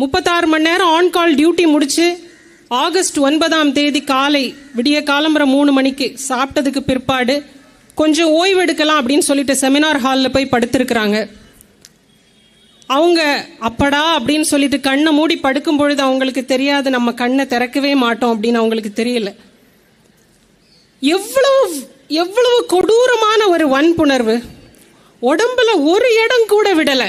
முப்பத்தாறு மணி நேரம் ஆன் கால் டியூட்டி முடிச்சு ஆகஸ்ட் ஒன்பதாம் தேதி காலை விடிய காலம்புற மூணு மணிக்கு சாப்பிட்டதுக்கு பிற்பாடு கொஞ்சம் ஓய்வு எடுக்கலாம் அப்படின்னு சொல்லிட்டு செமினார் ஹாலில் போய் படுத்திருக்கிறாங்க. அவங்க அப்படா அப்படின்னு சொல்லிட்டு கண்ணை மூடி படுக்கும் பொழுது அவங்களுக்கு தெரியாது நம்ம கண்ணை திறக்கவே மாட்டோம் அப்படின்னு அவங்களுக்கு தெரியல. எவ்வளவு எவ்வளவு கொடூரமான ஒரு வன்புணர்வு. உடம்புல ஒரு இடம் கூட விடலை.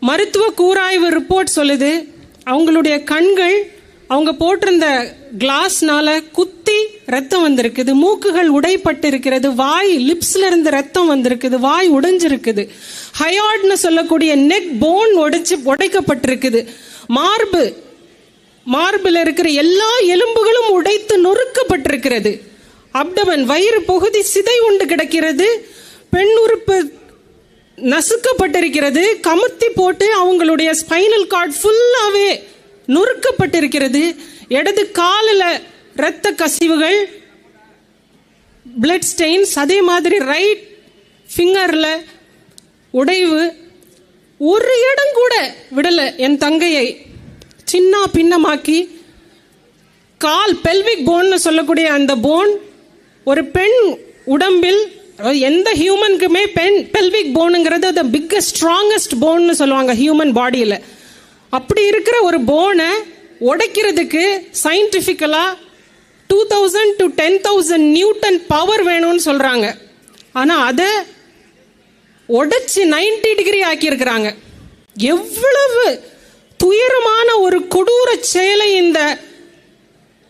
மருத்துவ கூராய்வு ரிப்போர்ட் சொல்லுது. அவங்களுடைய கண்கள் அவங்க போட்டிருந்த கிளாஸ்னால குத்தி ரத்தம் வந்திருக்குது. மூக்குகள் உடைப்பட்டு இருக்கிறது வாய் லிப்ஸ்ல இருந்து ரத்தம் வந்திருக்குது. வாய் உடைஞ்சிருக்குது. ஹயாட்னு சொல்லக்கூடிய நெக் போன் உடைச்சு உடைக்கப்பட்டிருக்குது. மார்பு மார்பில் இருக்கிற எல்லா எலும்புகளும் உடைத்து நொறுக்கப்பட்டிருக்கிறது. அப்டமன் வயிறு பகுதி சிதை உண்டு கிடக்கிறது. பெண் உறுப்பு நசுக்கப்பட்டிருக்கிறது. கமுத்தி போட்டு அவங்களுடைய ஸ்பைனல் கார்டு ஃபுல்லாகவே நொறுக்கப்பட்டிருக்கிறது. இடது காலில் இரத்த கசிவுகள் பிளட் ஸ்டெயின்ஸ் அதே மாதிரி ரைட் ஃபிங்கரில் உடைவு. ஒரு இடம் கூட விடலை என் தங்கையை. சின்ன பின்னமாக்கி கால் பெல்விக் போன்னு சொல்லக்கூடிய அந்த போன் ஒரு பெண் உடம்பில் அதாவது எந்த ஹியூமனுக்குமே பென் பெல்விக் போனுங்கிறது த பிக்கஸ்ட் ஸ்ட்ராங்கஸ்ட் போன்னு சொல்லுவாங்க ஹியூமன் பாடியில் அப்படி இருக்கிற ஒரு போனை உடைக்கிறதுக்கு சயின்டிஃபிக்கலாக two thousand to ten thousand newton power வேணும்னு சொல்கிறாங்க ஆனால் அதை உடைச்சி நைன்டி டிகிரி ஆக்கியிருக்கிறாங்க. எவ்வளவு துயரமான ஒரு கொடூர செயலை இந்த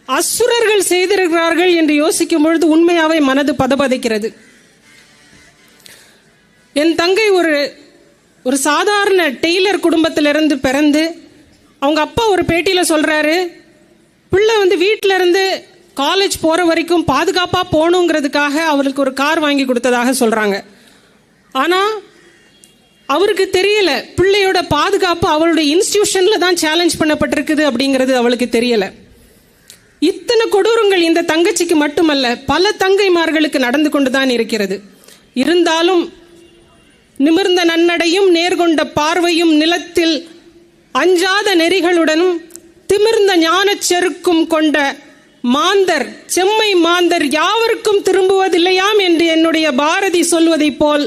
அசுரர்கள் செய்திருக்கிறார்கள் என்று யோசிக்கும் பொழுது உண்மையாவே மனது பதபதைக்கிறது. என் தங்கை ஒரு ஒரு சாதாரண டெய்லர் குடும்பத்திலிருந்து பிறந்து அவங்க அப்பா ஒரு பேட்டியில் சொல்கிறாரு பிள்ளை வந்து வீட்டிலேருந்து காலேஜ் போகிற வரைக்கும் பாதுகாப்பாக போகணுங்கிறதுக்காக அவளுக்கு ஒரு கார் வாங்கி கொடுத்ததாக சொல்கிறாங்க ஆனால் அவருக்கு தெரியல பிள்ளையோட பாதுகாப்பு அவளுடைய இன்ஸ்டியூஷனில் தான் சேலஞ்ச் பண்ணப்பட்டிருக்குது அப்படிங்கிறது அவளுக்கு தெரியலை. இத்தனை கொடூரங்கள் இந்த தங்கச்சிக்கு மட்டுமல்ல பல தங்கைமார்களுக்கு நடந்து கொண்டு தான் இருக்கிறது. இருந்தாலும் நிமிர்ந்த நன்னடையும் நேர்கொண்ட பார்வையும் நிலத்தில் அஞ்சாத நெறிகளுடனும் திமிர்ந்த ஞானச் செருக்கும் கொண்ட மாந்தர் செம்மை மாந்தர் யாவருக்கும் திரும்புவதில்லையாம் என்று என்னுடைய பாரதி சொல்வதைப் போல்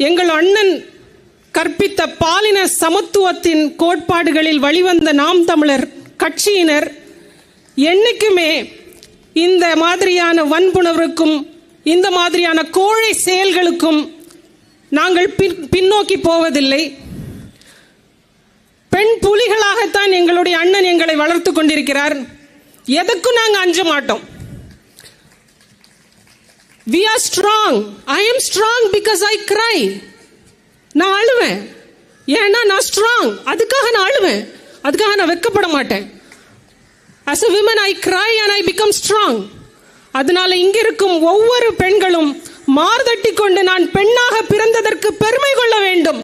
எங்கள் அண்ணன் கற்பித்த பாலின சமத்துவத்தின் கோட்பாடுகளில் வழிவந்த நாம் தமிழர் கட்சியினர் என்னைக்குமே இந்த மாதிரியான வன்புணர்வுக்கும் இந்த மாதிரியான கோழை செயல்களுக்கும் நாங்கள் பின்- பின்னோக்கி போவதில்லை. பெண் புலிகளாகத்தான் எங்களுடைய அண்ணன் எங்களை வளர்த்து கொண்டிருக்கிறார். எதற்கும் நாங்கள் அஞ்ச மாட்டோம். We are strong I am strong because I cry நான் அழுவேன். ஏன்னா நான் ஸ்ட்ராங் அதுக்காக நான் அழுவேன். அதுக்காக நான் வெக்கப்பட மாட்டேன். As a woman I cry and I become strong அதனால இங்க இருக்கும் ஒவ்வொரு பெண்களும் மார்தட்டி கொண்டு நான் பெண்ணாக பிறந்ததற்கு பெருமை கொள்ள வேண்டும்.